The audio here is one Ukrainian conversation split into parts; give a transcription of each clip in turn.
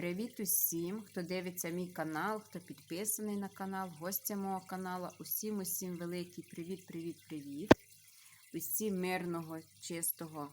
Привіт усім, хто дивиться мій канал, хто підписаний на канал, гостя мого каналу. Усім усім великий привіт, привіт, привіт. Усім мирного, чистого,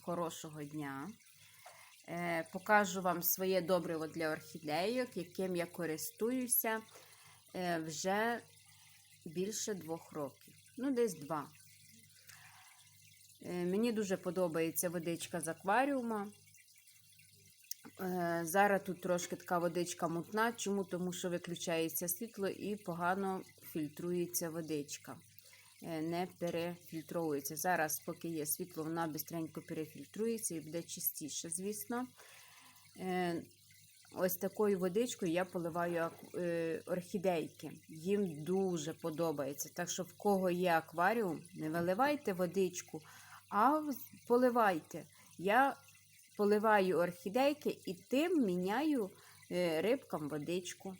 хорошого дня. Е, покажу вам своє добриво для орхідейок, яким я користуюся е, вже більше двох років. Ну, десь два. Е, мені дуже подобається водичка з акваріума. Е, Зараз тут трошки така водичка мутна. Чому? Тому що виключається світло і погано фільтрується водичка. Е, Не перефільтровується. Зараз, поки є світло, вона бистренько перефільтрується і буде чистіше, звісно. Е, Ось такою водичкою я поливаю орхідейки. Їм дуже подобається. Так що, в кого є акваріум, не виливайте водичку, а поливайте. Я поливаю орхідейки і тим міняю е, рибкам водичку.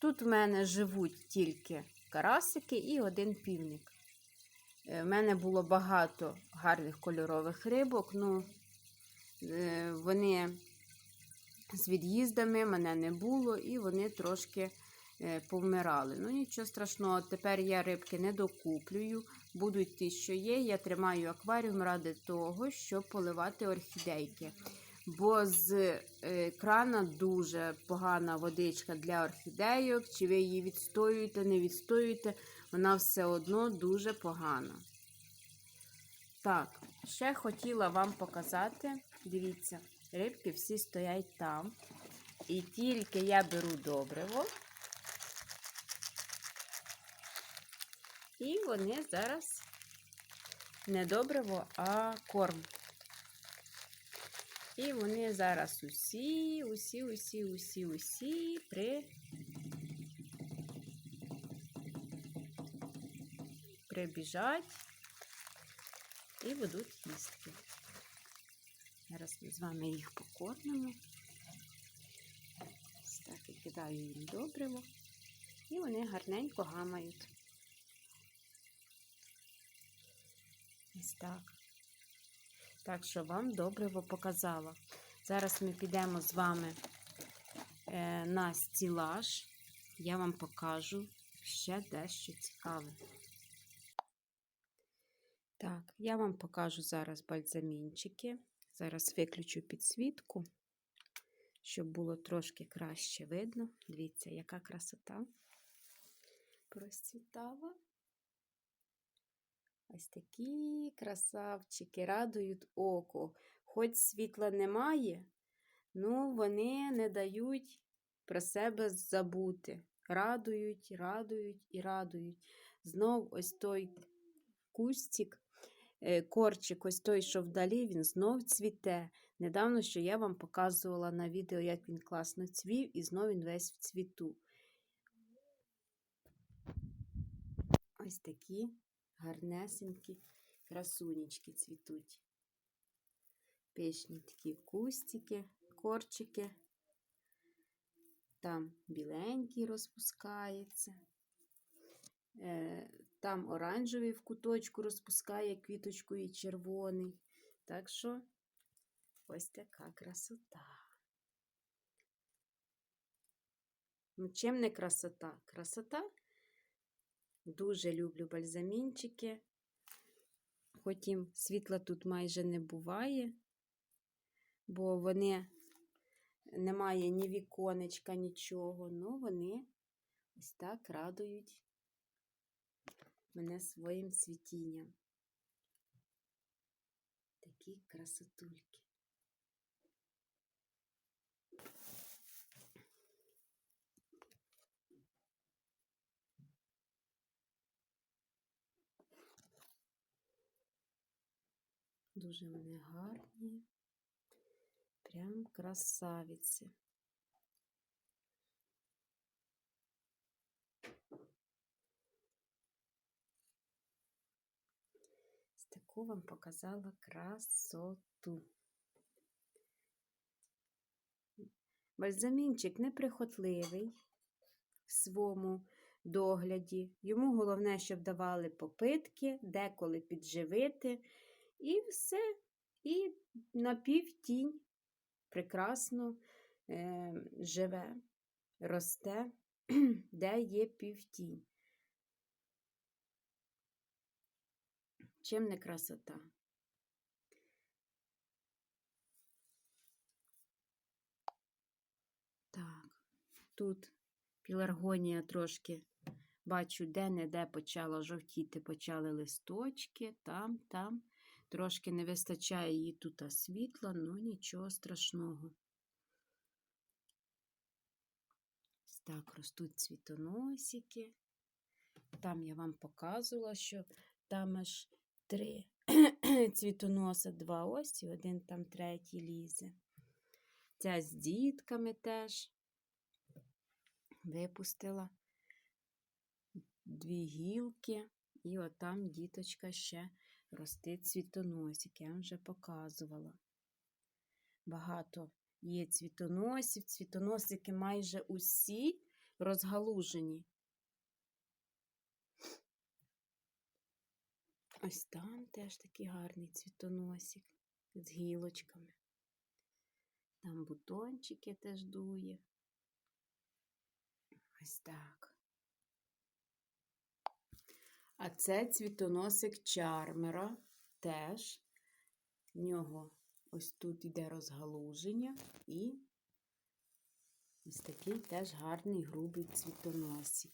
Тут в мене живуть тільки карасики і один півник. Е, В мене було багато гарних кольорових рибок. Ну, е, вони з від'їздами мене не було, і вони трошки е, повмирали. Ну, нічого страшного, тепер я рибки не докуплюю. Будуть ті, що є. Я тримаю акваріум ради того, щоб поливати орхідейки. Бо з е, крана дуже погана водичка для орхідейок. Чи ви її відстоюєте, не відстоюєте, вона все одно дуже погана. Так, ще хотіла вам показати. Дивіться, рибки всі стоять там. І тільки я беру добриво. І вони зараз не добриво, а корм. І вони зараз усі, усі, усі, усі, усі при... прибіжать і будуть їсти. Зараз ми з вами їх покормимо. Ось так і кидаю їм добриво. І вони гарненько гамають. Ось так. Так що вам добриво показала. Зараз ми підемо з вами е, на стілаж. Я вам покажу ще дещо цікаве. Так, я вам покажу зараз бальзамінчики. Зараз виключу підсвітку, щоб було трошки краще видно. Дивіться, яка красота розцвітала. Ось такі красавчики радують око. Хоч світла немає, ну вони не дають про себе забути. Радують, радують і радують. Знов ось той кустик, е, корчик, ось той, що вдалі, він знов цвіте. Недавно що я вам показувала на відео, як він класно цвів, і знов він весь в цвіту. Ось такі гарнесенькі красунечки цвітуть. Пишні такі кустики, корчики. Там біленький розпускається. Е, Там оранжевий в куточку розпускає квіточку і червоний. Так що ось така красота. Ну, чим не красота? Красота Дуже люблю бальзамінчики. Потім світла тут майже не буває, бо вони немає ні віконечка, нічого. Ну, вони ось так радують мене своїм цвітінням. Такі красотульки. Дуже вони гарні. Прям красавиці. Таку вам показала красоту. Бальзамінчик неприхотливий в своєму догляді. Йому головне, щоб давали попитки, деколи підживити. І все. І на півтінь прекрасно е, живе, росте, де є півтінь. Чим не красота? Так, тут піларгонія трошки бачу, де-не-де почала жовтіти, почали листочки, там, там. Трошки не вистачає їй тут світла, ну нічого страшного. Ось Так, ростуть цвітоносики. Там я вам показувала, що там аж три цвітоноса, два ось і один там третій лізе. Ця з дітками теж випустила дві гілки, і отам діточка ще ростить цвітоносик, я вам вже показувала. Багато є цвітоносів, цвітоносики майже усі розгалужені. Ось там теж такий гарний цвітоносик з гілочками. Там бутончики теж дує. Ось так. А це цвітоносик чармера теж. В нього ось тут йде розгалуження і ось такий теж гарний грубий цвітоносик.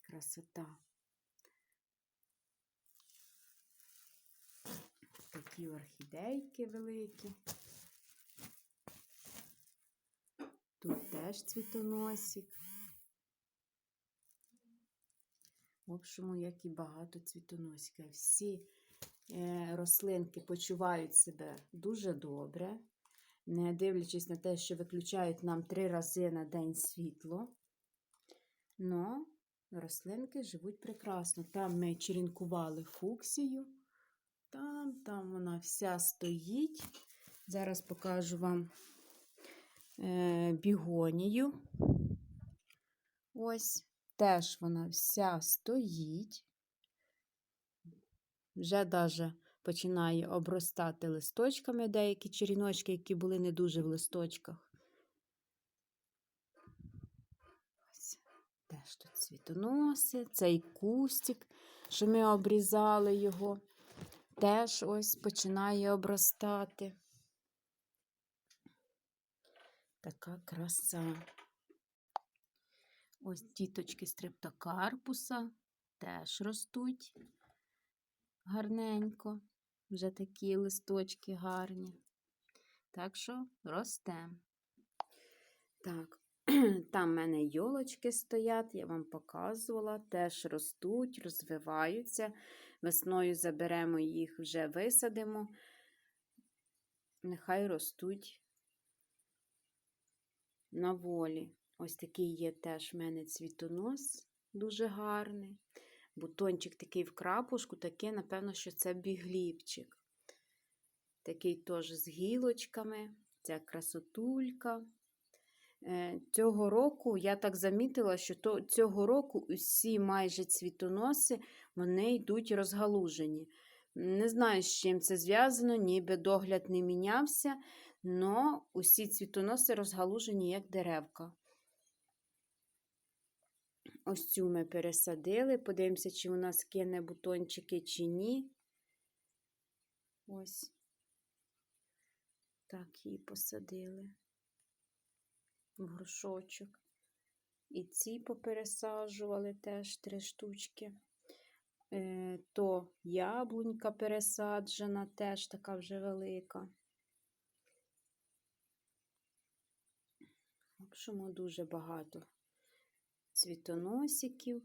Красота. Такі орхідейки великі. Тут теж цвітоносик. В общому, як і багато цвітоносика. Всі е, рослинки почувають себе дуже добре, не дивлячись на те, що виключають нам три рази на день світло. Но рослинки живуть прекрасно. Там ми черенкували фуксію. Там, там вона вся стоїть. Зараз покажу вам е, бігонію. Ось, теж вона вся стоїть. Вже даже починає обростати листочками деякі черіночки, які були не дуже в листочках. Теж тут цвітоноси, цей кустик, що ми обрізали його теж ось починає обростати. Така краса. Ось діточки стрептокарпуса теж ростуть гарненько. Вже такі листочки гарні. Так що росте. Так, там в мене йолочки стоять, я вам показувала, теж ростуть, розвиваються. Весною заберемо їх, вже висадимо. Нехай ростуть на волі. Ось такий є теж в мене цвітонос, дуже гарний. Бутончик такий в крапушку, такий, напевно, що це бігліпчик. Такий теж з гілочками, ця красотулька. Е, цього року я так замітила, що то, цього року усі майже цвітоноси вони йдуть розгалужені. Не знаю, з чим це зв'язано, ніби догляд не мінявся, але усі цвітоноси розгалужені, як деревка. Ось цю ми пересадили. Подивимося, чи у нас кине бутончики, чи ні. Ось так її посадили в горшочок. І ці попересаджували теж три штучки. Е, то яблунька пересаджена, теж така вже велика. В общому, дуже багато цвітоносиків.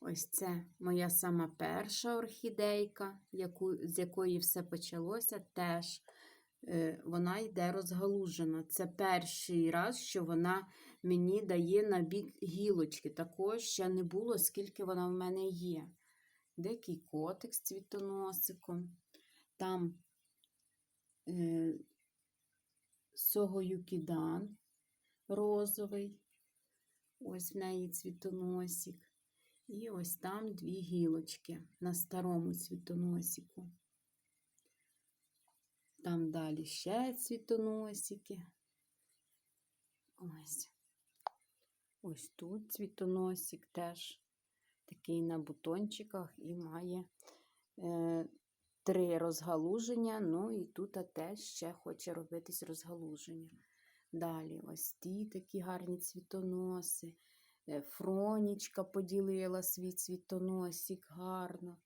Ось це моя сама перша орхідейка, яку, з якої все почалося, теж Е, вона йде розгалужена. Це перший раз, що вона мені дає на бік гілочки. Також ще не було, скільки вона в мене є. Дикий котик з цвітоносиком. Там е, согоюкідан розовий. Ось в неї цвітоносик. І ось там дві гілочки на старому цвітоносику. Там далі ще цвітоносики. Ось. Ось тут цвітоносик теж такий на бутончиках і має е, три розгалуження. Ну і тут теж ще хоче робитись розгалуження. Далі ось ті такі гарні цвітоноси. Е, Фронічка поділила свій цвітоносик гарно.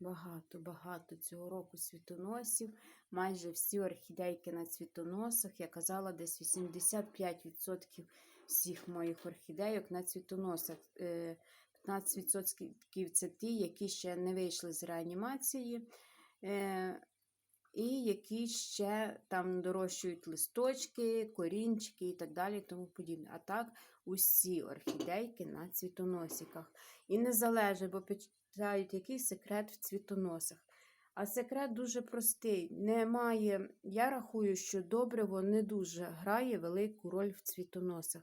Багато, багато цього року цвітоносів. Майже всі орхідейки на цвітоносах. Я казала, десь 85% всіх моїх орхідейок на цвітоносах. Е, 15% це ті, які ще не вийшли з реанімації. І які ще там дорощують листочки, корінчики і так далі. тому подібне. А так, усі орхідейки на цвітоносиках. І не залежить, бо питають, який секрет в цвітоносах. А секрет дуже простий. Немає, я рахую, що добриво не дуже грає велику роль в цвітоносах.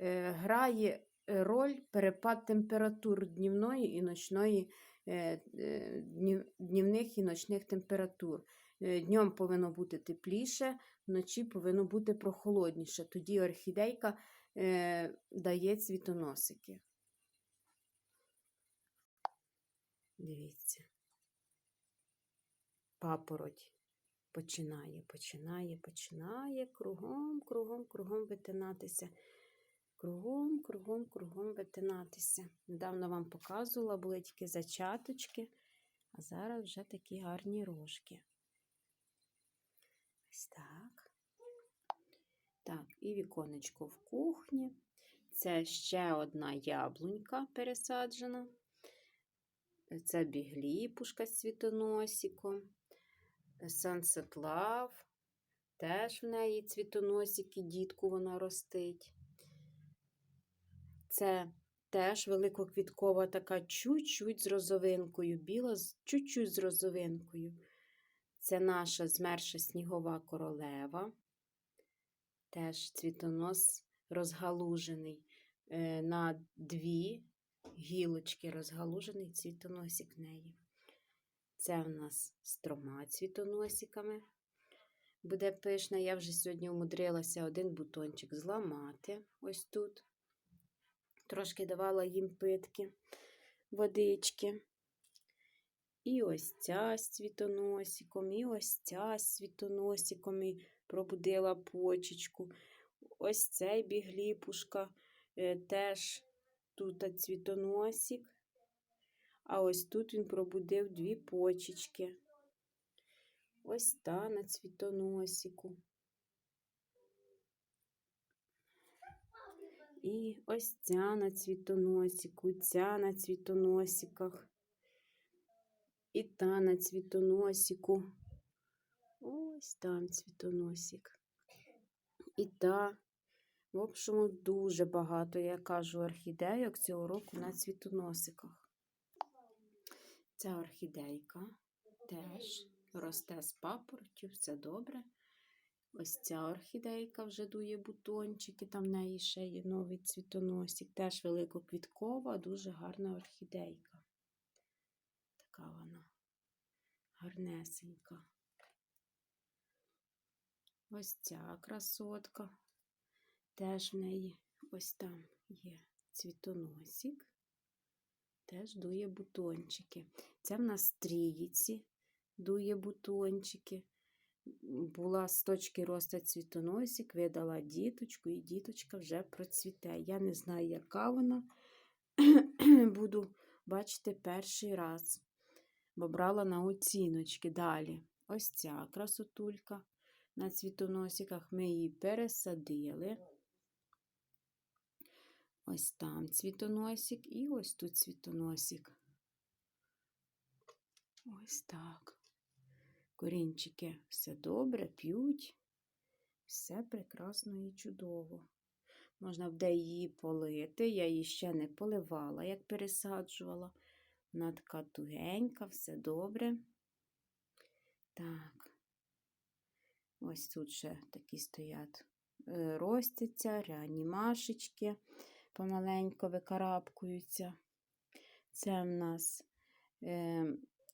Е, грає роль перепад температур днівної і ночної, е, е, днів- днівних і ночних температур. Е, Днем повинно бути тепліше, вночі повинно бути прохолодніше. Тоді орхідейка е, дає цвітоносики. Дивіться. Папороть починає, починає, починає кругом, кругом, кругом витинатися. Кругом, кругом, кругом витинатися. Недавно вам показувала, були тільки зачаточки, а зараз вже такі гарні рожки. Ось так. Так, і віконечко в кухні. Це ще одна яблунька пересаджена. Це бігліпушка з цвітоносиком. Love. Теж в неї цвітоносики, дітку вона ростить. Це теж великоквіткова така чуть-чуть з розовинкою, біла чуть-чуть з розовинкою. Це наша змерша снігова королева. Теж цвітонос розгалужений е, на дві гілочки розгалужений цвітоносик неї. Це в нас з трьома цвітоносиками. Буде пишна. Я вже сьогодні умудрилася один бутончик зламати ось тут. Трошки давала їм питки, водички. І ось ця з цвітоносиком, і ось ця з цвітоносиком і пробудила почечку. Ось цей бігліпушка е, теж тут цвітоносик. А ось тут він пробудив дві почечки. Ось та на цвітоносику. І ось ця на цвітоносику, ця на цвітоносиках. І та на цвітоносику. Ось там цвітоносик. І та. В общем, дуже багато, я кажу, орхідейок цього року на цвітоносиках. Ця орхідейка теж росте з папоротів, все добре. Ось ця орхідейка вже дує бутончики, там в неї ще є новий цвітоносик. Теж великоквіткова, дуже гарна орхідейка. Така вона гарнесенька. Ось ця красотка. Теж в неї ось там є цвітоносик. Теж дує бутончики. Це в нас тріїці дує бутончики. Була з точки росту цвітоносик, видала діточку, і діточка вже процвіте. Я не знаю, яка вона. Буду бачити перший раз, бо брала на оціночки. Далі. Ось ця красотулька на цвітоносиках. Ми її пересадили. Ось там цвітоносик і ось тут цвітоносик. Ось так. Корінчики все добре, п'ють. Все прекрасно і чудово. Можна буде її полити. Я її ще не поливала, як пересаджувала. Вона така тугенька, все добре. Так, ось тут ще такі стоять е, ростяться, реанімашечки помаленько викарабкуються. Це в нас е,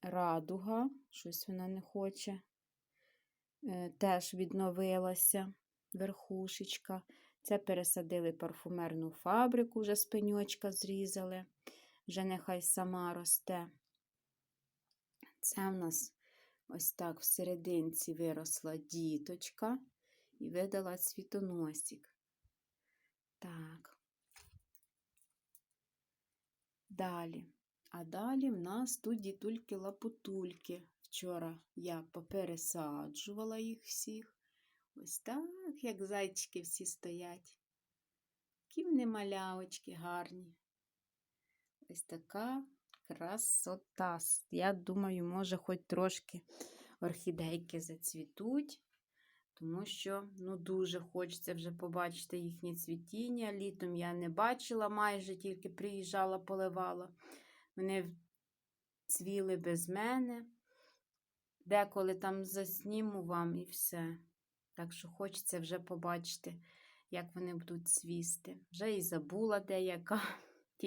радуга, щось вона не хоче. Е, Теж відновилася верхушечка. Це пересадили парфумерну фабрику, вже з пеньочка зрізали. Вже нехай сама росте. Це в нас ось так в серединці виросла діточка і видала цвітоносик. Так. Далі. А далі в нас тут дітульки лапутульки. Вчора я попересаджувала їх всіх. Ось так, як зайчики всі стоять. Які вони малявочки гарні. Ось така красота. Я думаю, може, хоч трошки орхідейки зацвітуть, тому що ну, дуже хочеться вже побачити їхнє цвітіння. Літом я не бачила майже, тільки приїжджала, поливала. Вони цвіли без мене. Деколи там засніму вам і все. Так що хочеться вже побачити, як вони будуть цвісти. Вже і забула деяка,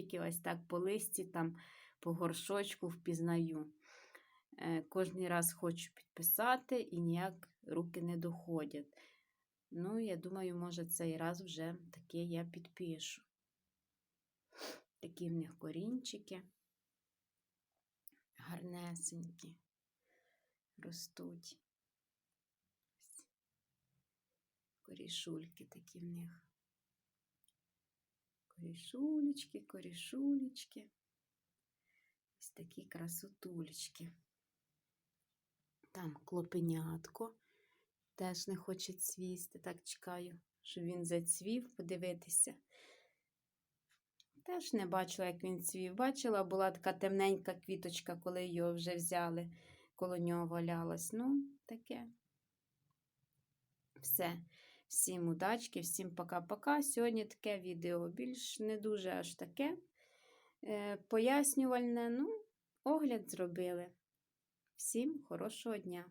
тільки ось так по листі, там по горшочку впізнаю. Е, Кожний раз хочу підписати і ніяк руки не доходять. Ну, я думаю, може, цей раз вже таке я підпишу. Такі в них корінчики. Гарнесенькі ростуть. Корішульки такі в них. Корішулечки, корішулечки. Ось такі красотулечки. Там клопенятко теж не хоче цвісти. Так чекаю, щоб він зацвів, подивитися. Теж не бачила, як він цвів. Бачила, була така темненька квіточка, коли його вже взяли, коло нього валялась. Ну, таке. Все. Всім удачки, всім пока-пока. Сьогодні таке відео більш не дуже аж таке е, пояснювальне. Ну, огляд зробили. Всім хорошого дня!